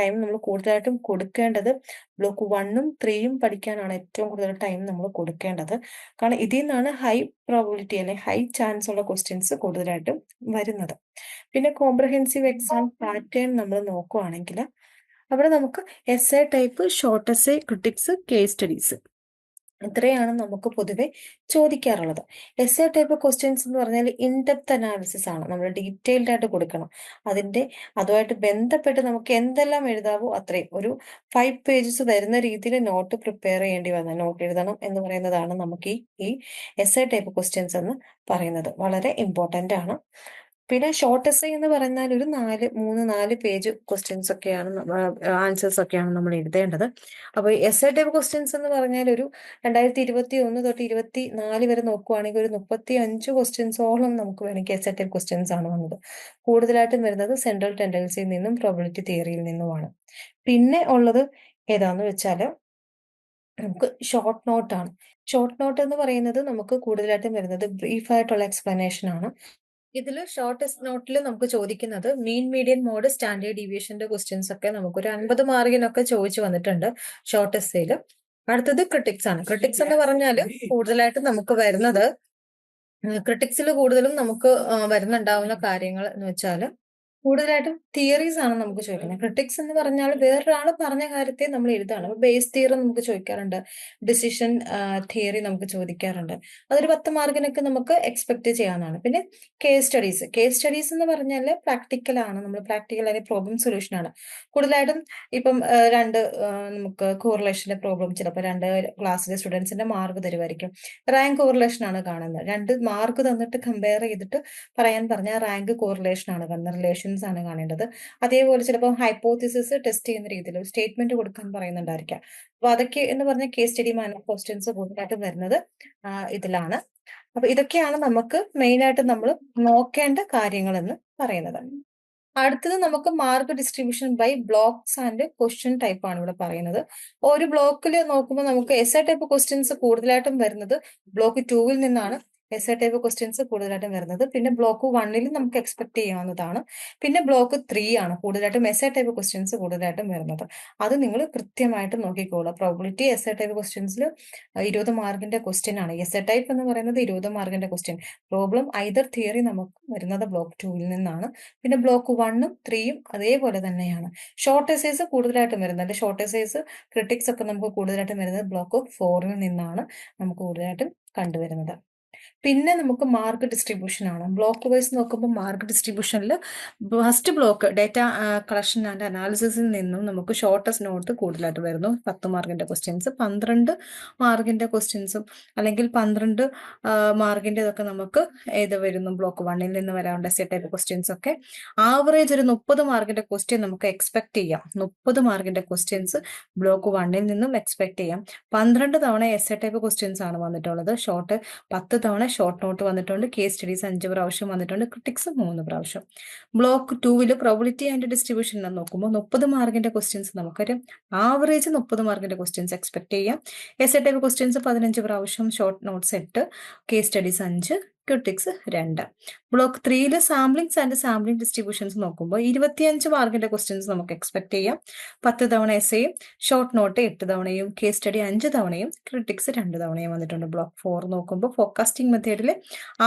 [SPEAKER 2] ടൈം നമ്മൾ കൂടുതലായിട്ടും കൊടുക്കേണ്ടത് ബ്ലോക്ക് വണ്ണും ത്രീയും പഠിക്കാനാണ് ഏറ്റവും കൂടുതൽ ടൈം നമ്മൾ കൊടുക്കേണ്ടത്. കാരണം ഇതിൽ നിന്നാണ് ഹൈ പ്രോബിലിറ്റി അല്ലെങ്കിൽ ഹൈ ചാൻസ് ഉള്ള ക്വസ്റ്റ്യൻസ് കൂടുതലായിട്ടും വരുന്നത്. പിന്നെ കോംപ്രഹെൻസീവ് എക്സാം പാറ്റേൺ നമ്മൾ നോക്കുവാണെങ്കിൽ അവിടെ നമുക്ക് S A type short S A critics case studies ഇത്രയാണ് നമുക്ക് പൊതുവെ ചോദിക്കാറുള്ളത്. എസ് എ ടൈപ്പ് ക്വസ്റ്റ്യൻസ് എന്ന് പറഞ്ഞാൽ ഇൻഡെപ്ത് അനാലിസിസ് ആണ്. നമ്മൾ ഡീറ്റെയിൽഡ് ആയിട്ട് കൊടുക്കണം. അതിന്റെ അതുമായിട്ട് ബന്ധപ്പെട്ട് നമുക്ക് എന്തെല്ലാം എഴുതാവോ അത്രയും ഒരു ഫൈവ് പേജസ് വരുന്ന രീതിയിൽ നോട്ട് പ്രിപ്പയർ ചെയ്യേണ്ടി വന്ന നോട്ട് എഴുതണം എന്ന് പറയുന്നതാണ് നമുക്ക് ഈ ഈ എസ് എ ടൈപ്പ് ക്വസ്റ്റ്യൻസ് എന്ന് പറയുന്നത്. വളരെ ഇമ്പോർട്ടന്റ് ആണ്. പിന്നെ ഷോർട്ട് എസ് എന്ന് പറഞ്ഞാൽ ഒരു നാല് മൂന്ന് നാല് പേജ് ക്വസ്റ്റ്യൻസ് ഒക്കെയാണ് ആൻസേഴ്സ് ഒക്കെയാണ് നമ്മൾ എഴുതേണ്ടത്. അപ്പോൾ എ ടൈപ്പ് ക്വസ്റ്റ്യൻസ് എന്ന് പറഞ്ഞാൽ ഒരു രണ്ടായിരത്തി ഇരുപത്തി ഒന്ന് തൊട്ട് ഇരുപത്തി നാല് വരെ നോക്കുവാണെങ്കിൽ ഒരു മുപ്പത്തി അഞ്ച് ക്വസ്റ്റ്യൻസോളം നമുക്ക് വേണമെങ്കിൽ എസ് എ ടൈപ്പ് ക്വസ്റ്റ്യൻസ് ആണ് വന്നത്. കൂടുതലായിട്ടും വരുന്നത് സെൻട്രൽ ടെൻഡൻസിയിൽ നിന്നും പ്രോബിലിറ്റി തിയറിയിൽ നിന്നുമാണ്. പിന്നെ ഉള്ളത് ഏതാന്ന് വെച്ചാൽ നമുക്ക് ഷോർട്ട് നോട്ടാണ് ഷോർട്ട് നോട്ട് എന്ന് പറയുന്നത് നമുക്ക് കൂടുതലായിട്ടും വരുന്നത് ബ്രീഫായിട്ടുള്ള എക്സ്പ്ലനേഷൻ ആണ്. ഇതിൽ ഷോർട്ടസ്റ്റ് നോട്ടിൽ നമുക്ക് ചോദിക്കുന്നത് മീൻ മീഡിയൻ മോഡ് സ്റ്റാൻഡേർഡ് ഡീവിയേഷന്റെ ക്വസ്റ്റ്യൻസ് ഒക്കെ നമുക്ക് ഒരു അൻപത് മാർഗിനൊക്കെ ചോദിച്ചു വന്നിട്ടുണ്ട് ഷോർട്ടസ്റ്റിൽ അടുത്തത് ക്രിട്ടിക്സ് ആണ്. ക്രിട്ടിക്സ് എന്ന് പറഞ്ഞാൽ കൂടുതലായിട്ട് നമുക്ക് വരുന്നത് ക്രിട്ടിക്സിൽ കൂടുതലും നമുക്ക് വരുന്നുണ്ടാവുന്ന കാര്യങ്ങൾ എന്ന് വെച്ചാൽ കൂടുതലായിട്ടും തിയറീസ് ആണ് നമുക്ക് ചോദിക്കുന്നത്. ക്രിട്ടിക്സ് എന്ന് പറഞ്ഞാൽ വേറൊരാൾ പറഞ്ഞ കാര്യത്തെ നമ്മൾ എഴുതാണ് അപ്പൊ ബേസ് തിയറി നമുക്ക് ചോദിക്കാറുണ്ട്. ഡിസിഷൻ തിയറി നമുക്ക് ചോദിക്കാറുണ്ട്. അതൊരു പത്ത് മാർക്കിനൊക്കെ നമുക്ക് എക്സ്പെക്ട് ചെയ്യാവുന്നതാണ്. പിന്നെ കേസ് സ്റ്റഡീസ് കേസ് സ്റ്റഡീസ് എന്ന് പറഞ്ഞാൽ പ്രാക്ടിക്കൽ ആണ്. നമ്മൾ പ്രാക്ടിക്കൽ അല്ലെങ്കിൽ പ്രോബ്ലം സൊല്യൂഷൻ ആണ്. കൂടുതലായിട്ടും ഇപ്പം രണ്ട് നമുക്ക് കോറിലേഷന്റെ പ്രോബ്ലം ചിലപ്പോൾ രണ്ട് ക്ലാസ്സിലെ സ്റ്റുഡൻസിന്റെ മാർക്ക് തരുമായിരിക്കും. റാങ്ക് കോറിലേഷൻ ആണ് കാണുന്നത്. രണ്ട് മാർക്ക് തന്നിട്ട് കമ്പയർ ചെയ്തിട്ട് പറയാൻ പറഞ്ഞാൽ റാങ്ക് കോറിലേഷൻ ആണ്. കാണുന്നത് റിലേഷൻ ആണ് കാണേണ്ടത്. അതേപോലെ ചിലപ്പോൾ ഹൈപ്പോത്തിസിസ് ടെസ്റ്റ് ചെയ്യുന്ന രീതിയിൽ സ്റ്റേറ്റ്മെന്റ് കൊടുക്കാൻ പറയുന്നുണ്ടായിരിക്കാം. അപ്പൊ അതൊക്കെ എന്ന് പറഞ്ഞ കേസ് സ്റ്റഡി മാനർ ക്വസ്റ്റ്യൻസ് കൂടുതലായിട്ടും വരുന്നത് ഇതിലാണ്. അപ്പൊ ഇതൊക്കെയാണ് നമുക്ക് മെയിൻ ആയിട്ട് നമ്മൾ നോക്കേണ്ട കാര്യങ്ങൾ എന്ന് പറയുന്നത്. അടുത്തത് നമുക്ക് mark distribution by blocks and question type ആണ് ഇവിടെ പറയുന്നത്. ഒരു ബ്ലോക്കിൽ നോക്കുമ്പോൾ നമുക്ക് എസ് ടൈപ്പ് ക്വസ്റ്റ്യൻസ് കൂടുതലായിട്ടും വരുന്നത് ബ്ലോക്ക് ടൂവിൽ നിന്നാണ്. എസ് എ ടൈപ്പ് ക്വസ്റ്റ്യൻസ് കൂടുതലായിട്ടും വരുന്നത്. പിന്നെ ബ്ലോക്ക് വണ്ണിൽ നമുക്ക് എക്സ്പെക്ട് ചെയ്യാവുന്നതാണ്. പിന്നെ ബ്ലോക്ക് ത്രീ ആണ് കൂടുതലായിട്ടും എസ് എ ടൈപ്പ് ക്വസ്റ്റ്യൻസ് കൂടുതലായിട്ടും വരുന്നത്. അത് നിങ്ങൾ കൃത്യമായിട്ട് നോക്കിക്കോളുക. പ്രോബിലിറ്റി എസ് എ ടൈപ്പ് ക്വസ്റ്റ്യൻസിൽ ഇരുപത് മാർക്കിന്റെ ക്വസ്റ്റ്യൻ ആണ്. എസ് എ ടൈപ്പ് എന്ന് പറയുന്നത് ഇരുപത് മാർക്കിന്റെ ക്വസ്റ്റ്യൻ പ്രോബ്ലം ഐദർ തിയറി നമുക്ക് വരുന്നത് ബ്ലോക്ക് ടൂവിൽ നിന്നാണ്. പിന്നെ ബ്ലോക്ക് വണ്ണും ത്രീയും അതേപോലെ തന്നെയാണ്. ഷോർട്ട് എസേസ് കൂടുതലായിട്ടും വരുന്നുണ്ട് ഷോർട്ട് എസേസ് ക്രിട്ടിക്സ് ഒക്കെ നമുക്ക് കൂടുതലായിട്ടും വരുന്നത് ബ്ലോക്ക് ഫോറിൽ നിന്നാണ് നമുക്ക് കൂടുതലായിട്ടും കണ്ടുവരുന്നത്. പിന്നെ നമുക്ക് മാർക്ക് ഡിസ്ട്രിബ്യൂഷൻ ആണ്. ബ്ലോക്ക് വൈസ് നോക്കുമ്പോൾ mark ഡിസ്ട്രിബ്യൂഷനിൽ first block data collection and അനാലിസിസിൽ നിന്നും നമുക്ക് ഷോർട്ടസ്റ്റ് നോട്ട് കൂടുതലായിട്ട് വരുന്നു. പത്ത് മാർക്കിന്റെ ക്വസ്റ്റ്യൻസ് പന്ത്രണ്ട് മാർക്കിന്റെ ക്വസ്റ്റ്യൻസും അല്ലെങ്കിൽ പന്ത്രണ്ട് മാർക്കിന്റെ ഇതൊക്കെ നമുക്ക് ഏത് വരുന്നു. ബ്ലോക്ക് വണ്ണിൽ നിന്ന് വരാനുള്ള എസ് ടൈപ്പ് ക്വസ്റ്റ്യൻസ് ഒക്കെ. ആവറേജ് ഒരു മുപ്പത് മാർക്കിന്റെ ക്വസ്റ്റ്യൻ നമുക്ക് എക്സ്പെക്ട് ചെയ്യാം. മുപ്പത് മാർക്കിന്റെ ക്വസ്റ്റ്യൻസ് ബ്ലോക്ക് വണ്ണിൽ നിന്നും എക്സ്പെക്ട് ചെയ്യാം. പന്ത്രണ്ട് തവണ എസ് ടൈപ്പ് ക്വസ്റ്റ്യൻസ് ആണ് വന്നിട്ടുള്ളത്. ഷോർട്ട് പത്ത് തവണ ഷോർട്ട് നോട്ട് വന്നിട്ടുണ്ട് കേസ് സ്റ്റഡീസ് അഞ്ച് പ്രാവശ്യം വന്നിട്ടുണ്ട് ക്രിട്ടിക്സ് മൂന്ന് പ്രാവശ്യം. ബ്ലോക്ക് ടൂവിൽ പ്രോബിലിറ്റി ആൻഡ് ഡിസ്ട്രിബ്യൂഷൻ നോക്കുമ്പോൾ മുപ്പത് മാർക്കിന്റെ ക്വസ്റ്റ്യൻസ് നമുക്കൊരു ആവറേജ് മുപ്പത് മാർക്കിന്റെ ക്വസ്റ്റ്യൻസ് എക്സ്പെക്ട് ചെയ്യാം. എസ് എ ടൈപ്പ് ക്വസ്റ്റ്യൻസ് പതിനഞ്ച് പ്രാവശ്യം ഷോർട്ട് നോട്ട്സ് എട്ട് കേസ് സ്റ്റഡീസ് അഞ്ച് ക്രിട്ടിക്സ് രണ്ട്. ബ്ലോക്ക് ത്രീയിൽ സാമ്പിളിങ്സ് ആൻഡ് സാമ്പിളിംഗ് ഡിസ്ട്രിബ്യൂഷൻസ് നോക്കുമ്പോൾ ഇരുപത്തിയഞ്ച് മാർക്കിന്റെ ക്വസ്റ്റ്യൻസ് നമുക്ക് എക്സ്പെക്ട് ചെയ്യാം. പത്ത് തവണ എസ് എയും ഷോർട്ട് നോട്ട് എട്ട് തവണയും കേസ് സ്റ്റഡി അഞ്ച് തവണയും ക്രിട്ടിക്സ് രണ്ട് തവണയും വന്നിട്ടുണ്ട്. ബ്ലോക്ക് ഫോർ നോക്കുമ്പോൾ ഫോക്കാസ്റ്റിംഗ് മെത്തേഡിൽ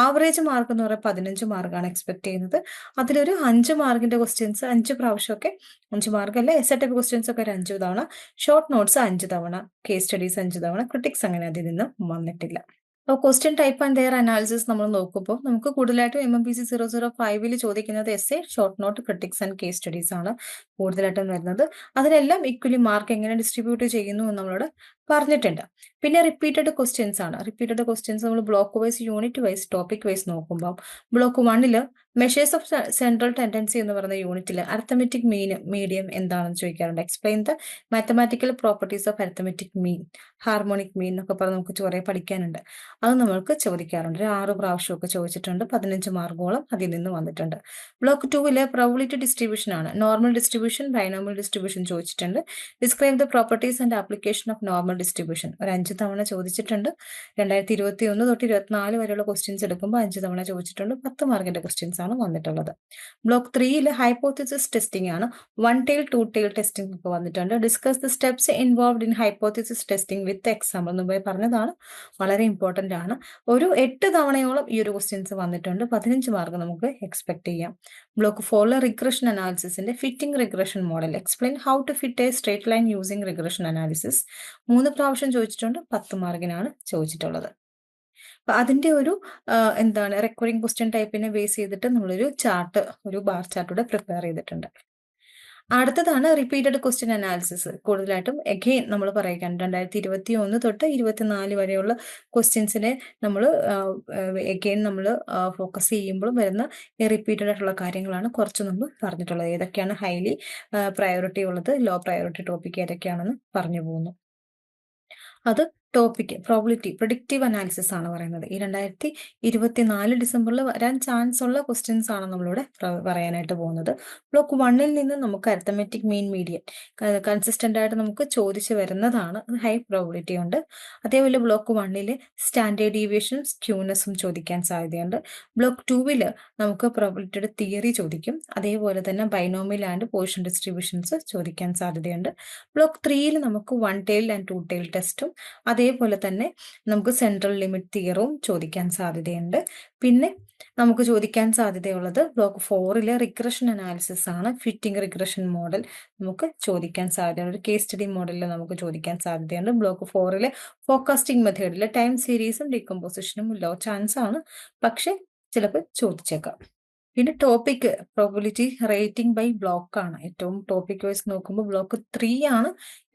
[SPEAKER 2] ആവറേജ് മാർക്ക് എന്ന് പറയുമ്പോൾ പതിനഞ്ച് മാർക്കാണ് എക്സ്പെക്ട് ചെയ്യുന്നത്. അതിലൊരു അഞ്ച് മാർക്കിന്റെ ക്വസ്റ്റ്യൻസ് അഞ്ച് പ്രാവശ്യമൊക്കെ അഞ്ച് മാർക്ക് അല്ലെ? എസ് ടൈപ്പ് ക്വസ്റ്റ്യൻസ് ഒക്കെ ഒരു അഞ്ച് തവണ ഷോർട്ട് നോട്ട്സ് അഞ്ച് തവണ കേസ് സ്റ്റഡീസ് അഞ്ച് തവണ ക്രിട്ടിക്സ് അങ്ങനെ അതിൽ നിന്നും വന്നിട്ടില്ല. അപ്പോൾ question type and their analysis നമ്മൾ നോക്കുമ്പോൾ നമുക്ക് കൂടുതലായിട്ടും M M P C zero zero ഫൈവിൽ ചോദിക്കുന്നത് essay short note critics and case studies ആണ് കൂടുതലായിട്ടും വരുന്നത്. അതിലെല്ലാം ഈക്വലി മാർക്ക് എങ്ങനെ ഡിസ്ട്രിബ്യൂട്ട് ചെയ്യുന്നു എന്ന് നമ്മളോട് പറഞ്ഞിട്ടുണ്ട്. പിന്നെ റിപ്പീറ്റഡ് ക്വസ്റ്റ്യൻസ് ആണ്. റിപ്പീറ്റഡ് ക്വസ്റ്റ്യൻസ് നമ്മൾ block wise unit wise topic wise നോക്കുമ്പോൾ ബ്ലോക്ക് വണ്ണിൽ മെഷേഴ്സ് ഓഫ് സെൻട്രൽ ടെൻഡൻസി എന്ന് പറയുന്ന യൂണിറ്റിൽ അർത്തമെറ്റിക് മീൻ മീഡിയം എന്താണെന്ന് ചോദിക്കാറുണ്ട്. Explain the mathematical properties of arithmetic mean harmonic mean എന്നൊക്കെ പറഞ്ഞ് നമുക്ക് കുറേ പഠിക്കാനുണ്ട്. അത് നമ്മൾക്ക് ചോദിക്കാറുണ്ട്. ഒരു ആറ് പ്രാവശ്യമൊക്കെ ചോദിച്ചിട്ടുണ്ട്. പതിനഞ്ച് മാർക്കോളം അതിൽ നിന്ന് വന്നിട്ടുണ്ട്. ബ്ലോക്ക് ടൂവിലെ പ്രോബിലിറ്റി ഡിസ്ട്രിബ്യൂഷൻ ആണ്. നോർമൽ ഡിസ്ട്രിബ്യൂഷൻ ബൈനോമൽ ഡിസ്ട്രിബ്യൂഷൻ ചോദിച്ചിട്ടുണ്ട്. Describe the properties and application of normal distribution ഒരു അഞ്ച് തവണ ചോദിച്ചിട്ടുണ്ട്. രണ്ടായിരത്തി ഇരുപത്തി ഒന്ന് തൊട്ട് ഇരുപത്തിനാല് വരെയുള്ള ക്വസ്റ്റ്യൻസ് എടുക്കുമ്പോൾ അഞ്ച് തവണ ചോദിച്ചിട്ടുണ്ട്. പത്ത് മാർക്കിന്റെ ക്വസ്റ്റ്യൻസ് ആണ് വന്നിട്ടുള്ളത്. ബ്ലോക്ക് ത്രീയിൽ ഹൈപ്പോത്തിസിസ് ടെസ്റ്റിംഗ് ആണ്. One tail two tail testing ഒക്കെ വന്നിട്ടുണ്ട്. Discuss the steps involved in hypothesis testing with example എന്ന് പോയി പറഞ്ഞതാണ്. വളരെ ഇമ്പോർട്ടന്റ് ആണ്. ഒരു എട്ട് തവണയോളം ഈ ഒരു ക്വസ്റ്റ്യൻസ് വന്നിട്ടുണ്ട്. പതിനഞ്ച് മാർക്ക് നമുക്ക് എക്സ്പെക്ട് ചെയ്യാം. ബ്ലോക്ക് ഫോറിലെ regression അനാലിസിസിന്റെ fitting regression model explain how to fit a straight line using regression analysis മൂന്ന് പ്രാവശ്യം ചോദിച്ചിട്ടുണ്ട് പത്ത് മാർക്കിനാണ് ചോദിച്ചിട്ടുള്ളത്. അപ്പൊ അതിന്റെ ഒരു എന്താണ് റെക്കറിംഗ് ക്വസ്റ്റ്യൻ ടൈപ്പിനെ ബേസ് ചെയ്തിട്ട് നമ്മളൊരു ചാർട്ട് ഒരു ബാർ ചാർട്ടൂടെ പ്രിപ്പയർ ചെയ്തിട്ടുണ്ട്. അടുത്തതാണ് റിപ്പീറ്റഡ് ക്വസ്റ്റ്യൻ അനാലിസിസ് കൂടുതലായിട്ടും എഗെയിൻ നമ്മൾ പറയുകയാണ് രണ്ടായിരത്തി ഇരുപത്തി ഒന്ന് തൊട്ട് ഇരുപത്തിനാല് വരെയുള്ള ക്വസ്റ്റ്യൻസിനെ നമ്മൾ എഗെയിൻ നമ്മൾ ഫോക്കസ് ചെയ്യുമ്പോൾ വരുന്ന റിപ്പീറ്റഡ് ആയിട്ടുള്ള കാര്യങ്ങളാണ് കുറച്ച് നമ്മൾ പറഞ്ഞിട്ടുള്ളത്. ഏതൊക്കെയാണ് ഹൈലി പ്രയോറിറ്റി ഉള്ളത് ലോ പ്രയോറിറ്റി ടോപ്പിക് ഏതൊക്കെയാണെന്ന് പറഞ്ഞു പോകുന്നു. അത് ടോപ്പിക് പ്രോബിലിറ്റി പ്രൊഡിക്റ്റീവ് അനാലിസിസ് ആണ് പറയുന്നത്. ഈ രണ്ടായിരത്തി ഇരുപത്തിനാല് ഡിസംബറിൽ വരാൻ ചാൻസ് ഉള്ള ക്വസ്റ്റ്യൻസ് ആണ് നമ്മളിവിടെ പറയാനായിട്ട് പോകുന്നത്. ബ്ലോക്ക് വണ്ണിൽ നിന്ന് നമുക്ക് അരിത്തമെറ്റിക് മീൻ മീഡിയൻ കൺസിസ്റ്റന്റ് ആയിട്ട് നമുക്ക് ചോദിച്ചു വരുന്നതാണ്. ഹൈ പ്രോബിലിറ്റി ഉണ്ട്. അതേപോലെ ബ്ലോക്ക് വണ്ണിൽ സ്റ്റാൻഡേർഡ് ഡീവിയേഷനും സ്ക്യൂനെസ്സും ചോദിക്കാൻ സാധ്യതയുണ്ട്. ബ്ലോക്ക് ടൂവിൽ നമുക്ക് പ്രോബിലിറ്റിയുടെ തിയറി ചോദിക്കും. അതേപോലെ തന്നെ ബൈനോമിൽ ആൻഡ് പോർഷൻ ഡിസ്ട്രിബ്യൂഷൻസ് ചോദിക്കാൻ സാധ്യതയുണ്ട്. ബ്ലോക്ക് ത്രീയിൽ നമുക്ക് one tail and two tail ടെസ്റ്റും അതേപോലെ തന്നെ നമുക്ക് സെൻട്രൽ ലിമിറ്റ് തിയറും ചോദിക്കാൻ സാധ്യതയുണ്ട്. പിന്നെ നമുക്ക് ചോദിക്കാൻ സാധ്യതയുള്ളത് ബ്ലോക്ക് ഫോറിലെ റിഗ്രഷൻ അനാലിസിസ് ആണ്. ഫിറ്റിംഗ് റിഗ്രഷൻ മോഡൽ നമുക്ക് ചോദിക്കാൻ സാധ്യതയുണ്ട്. ഒരു കേസ് സ്റ്റഡി മോഡലിൽ നമുക്ക് ചോദിക്കാൻ സാധ്യതയുണ്ട്. ബ്ലോക്ക് ഫോറിലെ ഫോക്കാസ്റ്റിംഗ് മെത്തേഡിലെ ടൈം സീരീസും ഡീകമ്പോസിഷനും ലോ ചാൻസ് ആണ്. പക്ഷെ ചിലപ്പോൾ ചോദിച്ചേക്കാം. പിന്നെ topic probability rating by block ആണ്. ഏറ്റവും ടോപ്പിക് വൈസ് നോക്കുമ്പോൾ ബ്ലോക്ക് ത്രീ ആണ്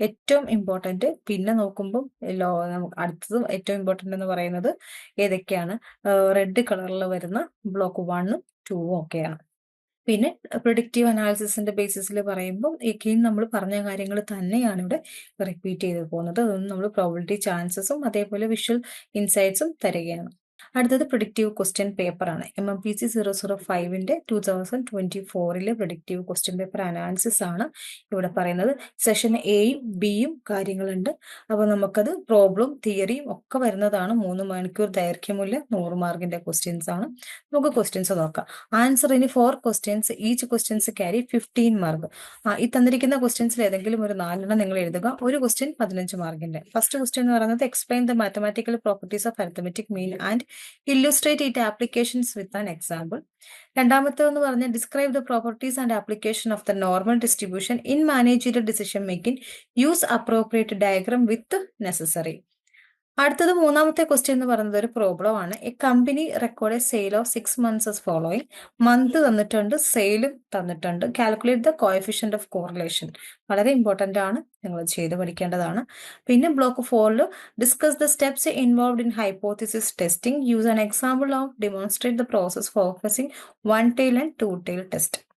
[SPEAKER 2] ഏറ്റവും ഇമ്പോർട്ടന്റ് പിന്നെ നോക്കുമ്പോൾ ലോ അടുത്തതും ഏറ്റവും ഇമ്പോർട്ടന്റ് എന്ന് പറയുന്നത് ഏതൊക്കെയാണ്? റെഡ് കളറിൽ വരുന്ന ബ്ലോക്ക് വണ്ണും ടൂവും ഒക്കെയാണ്. പിന്നെ പ്രൊഡിക്റ്റീവ് അനാലിസിസിന്റെ ബേസിസിൽ പറയുമ്പോൾ എഗെയിൻ നമ്മൾ പറഞ്ഞ കാര്യങ്ങൾ തന്നെയാണ് ഇവിടെ റിപ്പീറ്റ് ചെയ്ത് പോകുന്നത്. അതൊന്നും നമ്മൾ പ്രോബിലിറ്റി ചാൻസസും അതേപോലെ വിഷ്വൽ ഇൻസൈറ്റ്സും തരികയാണ്. അടുത്തത് പ്രൊഡിക്റ്റീവ് ക്വസ്റ്റ്യൻ പേപ്പർ ആണ്. M M P C zero zero ഫൈവിന്റെ two thousand twenty ഫോറിലെ പ്രൊഡിക്റ്റീവ് ക്വസ്റ്റ്യൻ പേപ്പർ അനാലിസിസ് ആണ് ഇവിടെ പറയുന്നത്. സെഷൻ എയും ബിയും കാര്യങ്ങളുണ്ട്. അപ്പോൾ നമുക്കത് പ്രോബ്ലം തിയറിയും ഒക്കെ വരുന്നതാണ്. മൂന്ന് മണിക്കൂർ ദൈർഘ്യമുള്ള നൂറ് മാർക്കിന്റെ ക്വസ്റ്റ്യൻസ് ആണ്. നമുക്ക് ക്വസ്റ്റ്യൻസ് നോക്കാം. ആൻസർ ഇനി four questions each questions carry fifteen mark ഈ തന്നിരിക്കുന്ന ക്വസ്റ്റ്യൻസിൽ ഏതെങ്കിലും ഒരു നാലെണ്ണം നിങ്ങൾ എഴുതുക. ഒരു ക്വസ്റ്റ്യൻ പതിനഞ്ച് മാർക്കിന്റെ ഫസ്റ്റ് ക്വസ്റ്റ്യൻ എന്ന് പറയുന്നത് explain the mathematical properties of arithmetic mean and illustrate it applications with an example രണ്ടാമത്തേന്ന് പറഞ്ഞ describe the properties and application of the normal distribution in managerial decision making use appropriate diagram with necessary അടുത്തത് മൂന്നാമത്തെ question എന്ന് പറയുന്നത് ഒരു problem ആണ്. A company record sale of six months following month തന്നിട്ടുണ്ട് സെയിലും തന്നിട്ടുണ്ട്. Calculate the coefficient of correlation വളരെ ഇമ്പോർട്ടന്റ് ആണ്. നിങ്ങൾ ചെയ്ത് പഠിക്കേണ്ടതാണ്. പിന്നെ ബ്ലോക്ക് ഫോറിൽ discuss the steps involved in hypothesis testing use an example of demonstrate the process focusing one tail and two tail test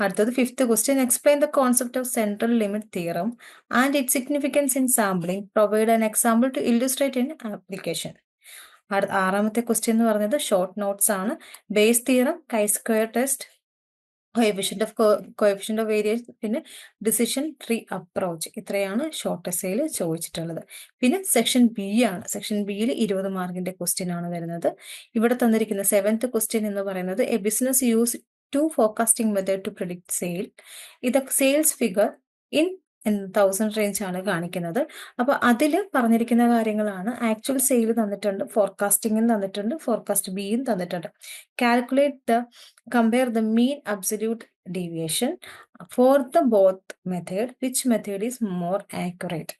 [SPEAKER 2] അടുത്തത് fifth question explain the concept of central limit theorem and it significance in sampling provide an example to illustrate in application ആറാമത്തെ question എന്ന് പറയുന്നത് short notes ആണ്. Bayes theorem chi square test coefficient of coefficient of variation പിന്നെ decision tree approach ഇത്രയാണ് short എസ്സേയിൽ ചോദിച്ചിട്ടുള്ളത്. പിന്നെ section B ആണ്. സെക്ഷൻ ബിയിൽ ഇരുപത് മാർക്കിന്റെ ക്വസ്റ്റ്യൻ ആണ് വരുന്നത്. ഇവിടെ തന്നിരിക്കുന്ന സെവൻത്ത് ക്വസ്റ്റ്യൻ എന്ന് പറയുന്നത് a business use to forecasting method to predict sale ഇത് sales figure in thousand range ആണ് കാണിക്കുന്നത്. അപ്പൊ അതിൽ പറഞ്ഞിരിക്കുന്ന കാര്യങ്ങളാണ്. ആക്ച്വൽ സെയിൽ തന്നിട്ടുണ്ട് ഫോർകാസ്റ്റിംഗും തന്നിട്ടുണ്ട് ഫോർകാസ്റ്റ് ബിയും തന്നിട്ടുണ്ട്. Calculate the compare the mean absolute deviation for the both method which method is more accurate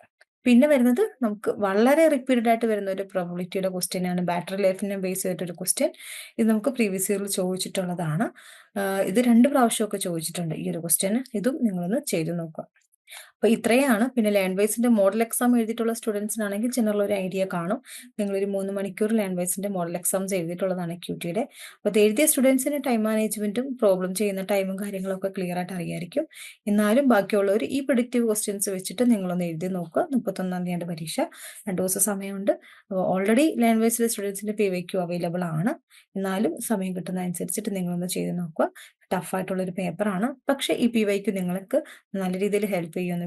[SPEAKER 2] പിന്നെ വരുന്നത് നമുക്ക് വളരെ റിപ്പീറ്റഡ് ആയിട്ട് വരുന്ന ഒരു പ്രോബിലിറ്റിയുടെ ക്വസ്റ്റ്യൻ ആണ്. ബാറ്ററി ലൈഫിനെ ബേസ് ചെയ്തിട്ടൊരു ക്വസ്റ്റ്യൻ ഇത് നമുക്ക് പ്രീവിയസ് ഇയറിൽ ചോദിച്ചിട്ടുള്ളതാണ്. ഇത് രണ്ട് പ്രാവശ്യമൊക്കെ ചോദിച്ചിട്ടുണ്ട് ഈ ഒരു ക്വസ്റ്റ്യൻ ഇതും നിങ്ങളൊന്ന് ചെയ്തു നോക്കുക. അപ്പൊ ഇത്രയാണ്. പിന്നെ ലാൻഡ്വൈസിന്റെ വൈസിന്റെ മോഡൽ എക്സാം എഴുതിയിട്ടുള്ള സ്റ്റുഡൻസിനാണെങ്കിൽ ജനറൽ ഒരു ഐഡിയ കാണും. നിങ്ങൾ ഒരു മൂന്ന് മണിക്കൂർ ലാൻഡ്വൈസിന്റെ വൈസിന്റെ മോഡൽ എക്സാംസ് എഴുതിയിട്ടുള്ളതാണ് ക്യൂട്ടിയുടെ. അപ്പോൾ അത് എഴുതിയ സ്റ്റുഡൻസിന് ടൈം മാനേജ്മെന്റും പ്രോബ്ലം ചെയ്യുന്ന ടൈമും കാര്യങ്ങളൊക്കെ ക്ലിയർ ആയിട്ട് അറിയായിരിക്കും. എന്നാലും ബാക്കിയുള്ളവർ ഈ പ്രൊഡിക്റ്റീവ് ക്വസ്റ്റ്യൻസ് വെച്ചിട്ട് നിങ്ങളൊന്ന് എഴുതി നോക്കുക. മുപ്പത്തൊന്നാം തീയതി പരീക്ഷ. രണ്ടു ദിവസം സമയമുണ്ട്. ഓൾറെഡി ലേൺ വൈസിലെ സ്റ്റുഡൻസിന്റെ പേ വൈക്യു അവൈലബിൾ ആണ്. എന്നാലും സമയം കിട്ടുന്ന അനുസരിച്ചിട്ട് നിങ്ങളൊന്ന് ചെയ്ത് നോക്കുക. ടഫ് ആയിട്ടുള്ള ഒരു പേപ്പറാണ് പക്ഷെ ഈ പി വൈക്ക് നിങ്ങൾക്ക് നല്ല രീതിയിൽ ഹെൽപ്പ് ചെയ്യുമെന്ന്